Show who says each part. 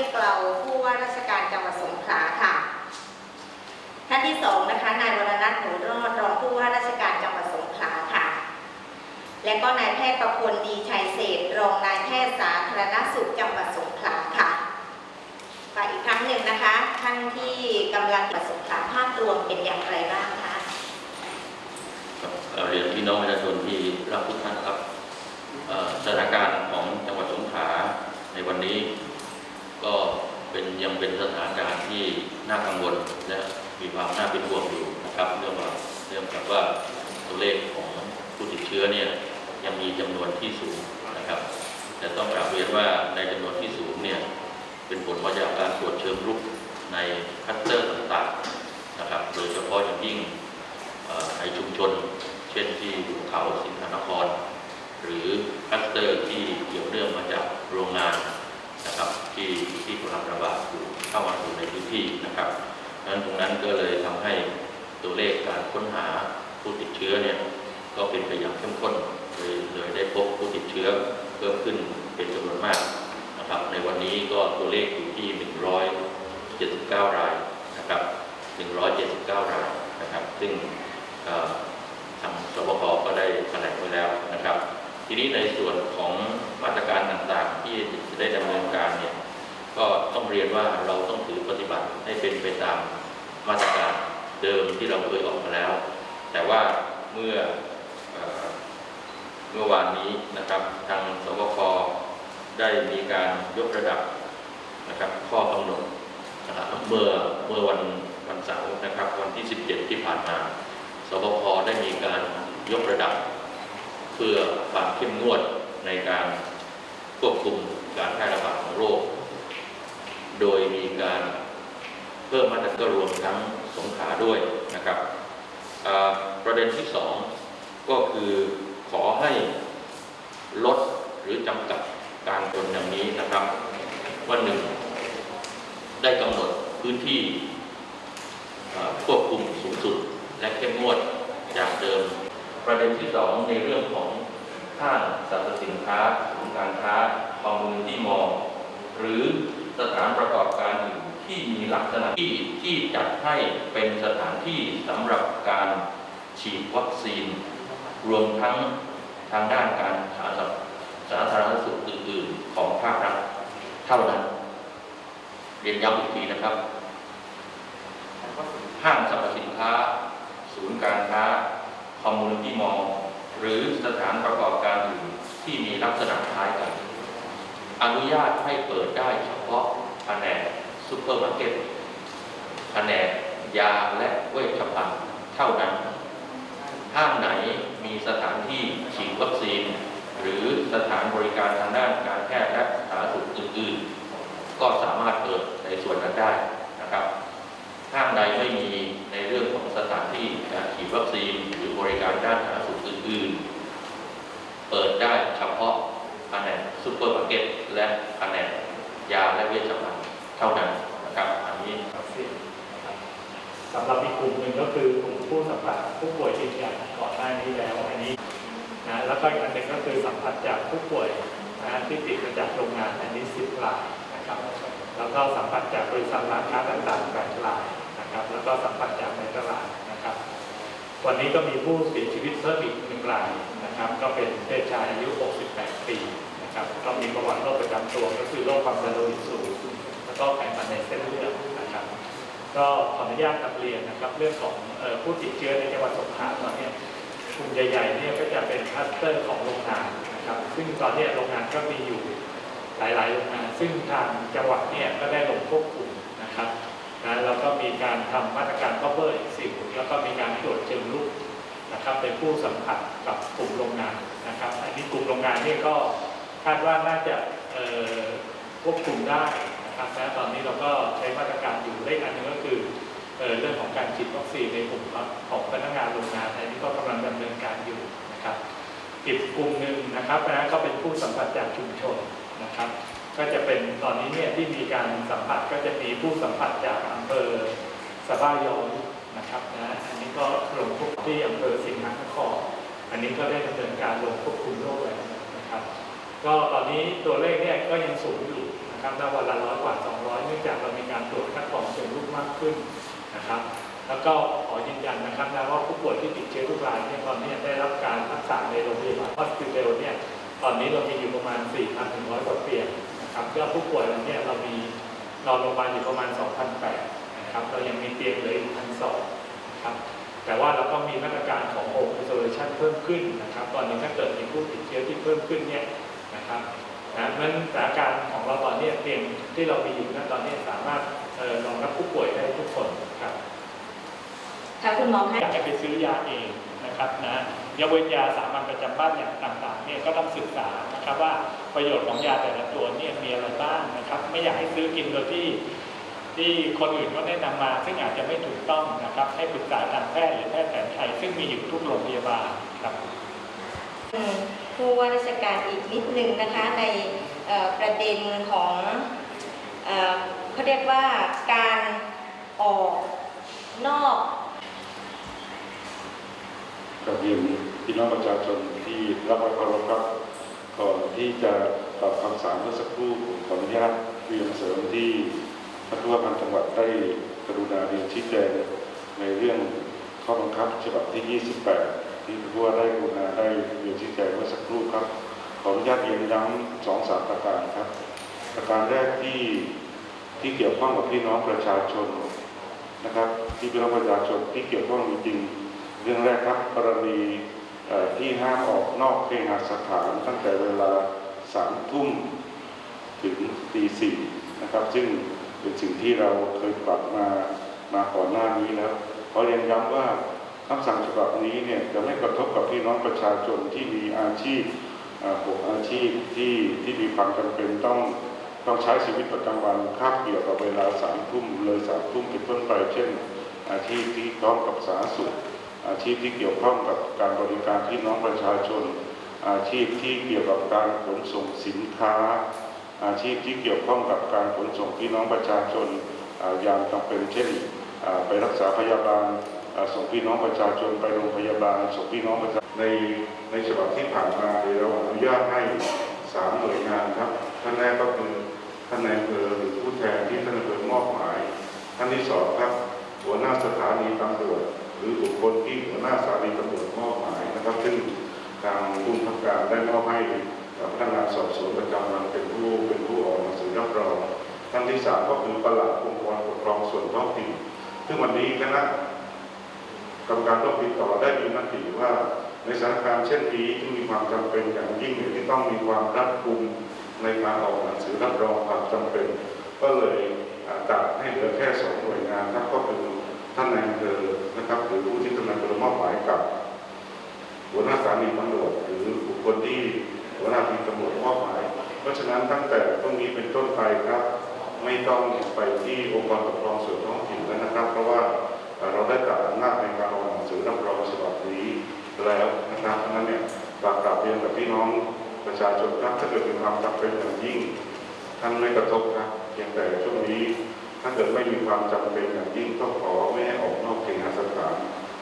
Speaker 1: งเกลาผู้ว่าราชการจังหวัดสงขลาค่ะ ท่านที่สองนะคะ นายวรนัทหนูรอดรองผู้ว่าราชการจังหวัดสงขลาค่ะ และก็นายแพทย์ประพลดีชัยเศรษฐรองนายแพทย์สาธารณสุขจังหวัดสงขลาค่ะฝากอีกครั้งหนึ่งนะคะ ท่านที่กำลังประสบขาภาพรวมเป็นอย่างไรบ้างคะ
Speaker 2: ครับเอ่อเรียนพี่น้องประชาชนที่รักทุกท่านครับสถานการณ์ของจังหวัดสงขลาในวันนี้ ก็เป็นยังเป็นสถานการณ์ที่น่ากังวลและมีความน่าเป็นห่วงอยู่นะครับเนื่องว่าเนื่องจากว่าตัวเลขของผู้ติดเชื้อเนี่ยยังมีจำนวนที่สูงนะครับ แต่ต้องกราบเรียนว่าในจำนวนที่สูงเนี่ยเป็นผลมาจากการตรวจเชิงรุกในคัตเตอร์ต่างๆนะครับ โดยเฉพาะอย่างยิ่งในชุมชน เช่นที่ภูเขาสิงหนคร หรือคลัสเตอร์ที่เกี่ยวเนื่องมาจากโรงงานนะครับที่ที่กำลังระบาดอยู่เข้ามาสู่ในพื้นที่นะครับดัง นั้นตรงนั้นก็เลยทำให้ตัวเลขการค้นหาผู้ติดเชื้อเนี่ยก็เป็นไปอย่างเข้มข้นเลยเลยได้พบผู้ติดเชื้อเพิ่มขึ้นเป็นจำนวนมากนะครับ ในวันนี้ก็ตัวเลขอยู่ที่ 179 รายนะครับ 179 รายนะครับ ซึ่งทางสบคก็ได้แถลงไว้แล้วนะครับ ทีนี้ในส่วนของมาตรการต่างๆ ที่จะได้ดำเนินการเนี่ยก็ต้องเรียนว่าเราต้องถือปฏิบัติให้เป็นไปตาม มาตรการเดิมที่เราเคยออกมาแล้ว แต่ว่าเมื่อเอเมื่อวานนี้นะครับทางสบคได้มีการยกระดับนะครับข้อกำหนดนะครับเมื่อเมื่อวันวันเสาร์นะครับวันที่ 17 ที่ผ่านมา สบคได้มีการยกระดับ เพื่อความเข้มงวดในการควบคุมการแพร่ระบาดของโรค โดยมีการ เพิ่มมาตรการรวมทั้งสงขาด้วยนะครับประเด็นที่สองก็คือขอให้ลดหรือจำกัดการคนอย่างนี้นะครับว่าหนึ่งได้กำหนดพื้นที่ควบคุมสูงสุดและเข้มงวดจากเดิม ประเด็นที่สองในเรื่องของห้างสรรพสินค้าศูนย์การค้าคอมมูนิตี้มอลหรือสถานประกอบการอื่น ที่มีลักษณะที่ที่จัดให้เป็นสถานที่สำหรับการฉีดวัคซีน รวมทั้งทางด้านการสาธารณสาธารณสุขอื่น ๆ ของภาครัฐเท่านั้น เรียนย้ำอีกทีนะครับ ห้างสรรพสินค้า ศูนย์การค้า คอมมูนิตี้มอลหรือสถานประกอบการอื่นที่มีลักษณะคล้ายกัน อนุญาตให้เปิดได้เฉพาะแผนก ซูเปอร์มาร์เก็ตแผนกยาและเวชภัณฑ์เท่านั้น ห้างไหนมีสถานที่ฉีดวัคซีน หรือสถานบริการทางด้านการแพทย์และสาธารณสุขอื่นๆ ก็สามารถเปิดในส่วนนั้นได้นะครับ ห้างใดไม่มีในเรื่องของสถานที่การฉีดวัคซีน หรือบริการด้านสาธารณสุขอื่นๆ เปิดได้เฉพาะแผนกซูเปอร์มาร์เก็ตและแผนกยาและเวชภัณฑ์เท่านั้นนะครับอันนี้
Speaker 3: วัคซีนนะครับสำหรับอีกกลุ่มหนึ่งก็คือกลุ่ม ผู้สัมผัสผู้ป่วยยืนยันก่อนหน้านี้แล้วอันนี้นะแล้วก็อีกอันหนึ่งก็คือสัมผัสจากผู้ป่วยนะที่ติดมาจากโรงงานอันนี้สิบรายนะครับแล้วก็สัมผัสจากบริษัทร้านค้าต่างๆแปดรายนะครับแล้วก็สัมผัสจากในตลาดนะครับ วันนี้ก็มีผู้เสียชีวิตเพิ่มอีกหนึ่งรายนะครับก็เป็นเพศชายอายุ 68 ปีนะครับก็มีประวัติโรคประจำตัวก็คือโรคความดันโลหิตสูงแล้วก็ไขมันในเส้นเลือด ก็ขออนุญาตนำเรียนนะครับ เรื่องของออผู้ติดเชื้อในจังหวัดสงขลาตอนเนี้ยกลุ่มใหญ่ๆเนี่ยก็จะเป็นคลัสเตอร์ของโรงงานนะครับซึ่งตอนนี้โรงงานก็มีอยู่หลายๆโรงงาน ซึ่งทางจังหวัดเนี่ยก็ได้ลงควบคุมนะครับนะแล้วก็มีการทำมาตรการ cover อีกสิบแล้วก็มีการตรวจเชิงลุกนะครับเป็นผู้สัมผัสกับกลุ่มโรงงานนะครับอันนี้กลุ่มโรงงานเนี่ยก็คาดว่าน่าจะควบคุมได้ นะครับและตอนนี้เราก็ใช้มาตรการอยู่เลขอันหนึงก็คือเออเรื่องของการฉีดวัคซีนในกลุ่มของพนักงานโรงงานอันนี้ก็กำลังดำเนินการอยู่นะครับอีกกลุ่มหนึ่งนะครับนะก็เป็นผู้สัมผัสจากชุมชนนะครับ ก็จะเป็นตอนนี้เนี่ยที่มีการสัมผัสก็จะมีผู้สัมผัสจากอำเภอสะบ้ายอนะครับนะอันนี้ก็ลงควบที่อำเภอสิงห์นครอันนี้ก็ได้ดำเนินการลงควบคุมโรคแล้วนะครับ ก็ตอนนี้ตัวเลขเนี่ยก็ยังสูงอยู่ นะครับณวันละร้อยกว่า 200 เนื่องจากเรามีการตรวจคัดกรองเชิงรุกมากขึ้นนะครับ แล้วก็ขอยืนยันนะครับนะว่าผู้ป่วยที่ติดเชื้อทุกรายเนี่ยตอนนี้ได้รับการรักษาในโรงพยาบาลฮอสพิทอลเนี่ยตอนนี้เรามีอยู่ประมาณ 4,100 กว่าเตียงนะครับก็ผู้ป่วยเราเนี่ยเรามีนอนโรงพยาบาลอยู่ประมาณ 2,800 นะครับ เรายังมีเตียงเหลืออยู่1,200นะครับแต่ว่าเราก็มีมาตรการของ Home Isolation เพิ่มขึ้นนะครับ ตอนนี้ถ้าเกิดมีผู้ติดเชื้อที่เพิ่มขึ้นเนี่ยนะครับ นะเพราะฉะนั้นสถานการณ์ของเราตอนนี้เตียงที่เรามีอยู่ณตอนนี้สามารถเอ่อรองรับผู้ป่วยได้ทุกคนครับ
Speaker 1: ค่ะคุณหมอคะ
Speaker 3: อยากจะไปซื้อยาเองนะครับนะยกเว้นยาสามัญประจำบ้านอย่างต่างๆเนี่ยก็ต้องศึกษานะครับว่าประโยชน์ของยาแต่ละตัวเนี่ยมีอะไรบ้างนะครับ ไม่อยากให้ซื้อกินโดยที่ที่คนอื่นก็แนะนำมา ซึ่งอาจจะไม่ถูกต้องนะครับ ให้ปรึกษาทางแพทย์หรือแพทย์แผนไทยซึ่งมีอยู่ทุกโรงพยาบาลครับ
Speaker 1: อืม ผู้ว่าราชการอีกนิดนึงนะคะในประเด็นของเขาเรียกว่าการออกนอก
Speaker 4: กับเรียนพี่น้องประชาชนที่รับไว้เคารพครับก่อนที่จะตอบคำถามเมื่อสักครู่ผมขออนุญาตเรียนเสริมที่ท่านผู้ว่าการจังหวัดได้กรุณาเรียนชี้แจงในเรื่องข้อบังคับฉบับที่ 28 ที่ผู้ว่าได้กรุณาได้เรียนชี้แจงเมื่อสักครู่ครับ ขออนุญาตเรียนย้ำสองสามประการครับ ประการแรกที่ที่เกี่ยวข้องกับพี่น้องประชาชนนะครับที่พี่น้องประชาชนที่เกี่ยวข้องจริงเรื่องแรกครับกรณีที่ห้ามออกนอกเคหสถานตั้งแต่เวลาสามทุ่มถึงตีสี่นะครับ ซึ่งเป็นสิ่งที่เราเคยปรับมามาก่อนหน้านี้แล้วขอเรียนย้ำว่า คำสั่งฉบับนี้เนี่ยจะไม่กระทบกับพี่น้องประชาชนที่มีอาชีพเอ่อหกอาชีพที่ที่มีความจำเป็นต้องต้องใช้ชีวิตประจำวันคาบเกี่ยวกับเวลาสามทุ่มเลยสามทุ่มเป็นต้นไปเช่น อาชีพที่เกี่ยวข้องกับสาธารณสุข อาชีพที่เกี่ยวข้องกับการบริการพี่น้องประชาชน อาชีพที่เกี่ยวกับการขนส่งสินค้า อาชีพที่เกี่ยวข้องกับการขนส่งพี่น้องประชาชนอ่ายามจำเป็นเช่นไปรักษาพยาบาล ส่งพี่น้องประชาชนไปโรงพยาบาลส่งพี่น้องประชาในในฉบับที่ผ่านมาเราอนุญาตให้สามหน่วยงานครับท่านแรกก็คือท่านนายอำเภอหรือผู้แทนที่ท่านนายอำเภอมอบหมายท่านที่สองครับหัวหน้าสถานีตำรวจหรือบุคคลที่หัวหน้าสถานีตำรวจมอบหมายนะครับ ซึ่งทางผู้บังการได้มอบให้กับพนักงานสอบสวนประจำวันเป็นผู้เป็นผู้ออกหนังสือรับรองท่านที่สามก็คือประหลัดองค์กรปกครองส่วนท้องถิ่นซึ่งวันนี้คณะ กรรมการโรคติดต่อได้มีมติว่า ในสถานการณ์เช่นนี้ที่มีความจำเป็นอย่างยิ่งที่ต้องมีความรัดกุมในการออกหนังสือรับรองความจำเป็น ก็เลยตัดให้เหลือแค่สองหน่วยงานครับก็คือท่านนายอำเภอนะครับ หรือผู้ที่กำลังมอบหมายกับหัวหน้าสถานีตำรวจหรือบุคคลที่หัวหน้าทีตำรวจมอบหมาย เพราะฉะนั้นตั้งแต่ตรงนี้เป็นต้นไปครับ ไม่ต้องไปที่องค์กรปกครองส่วนท้องถิ่นแล้วนะครับ เพราะว่าเราได้ตัดอำนาจในกา รออกหนังสือรับรองฉบับนี้แล้วนะครับเพราะนั้นเนี่ยฝากกราบเรียนกับพี่น้องประชาชนครับถ้าเกิดมีความจำเป็นอย่างยิ่ง ท่านไม่กระทบนะเพียงแต่ช่วงนี้ถ้าเกิดไม่มีความจำเป็นอย่างยิ่งก็ขอไม่ให้ออกนอกเคหสถาน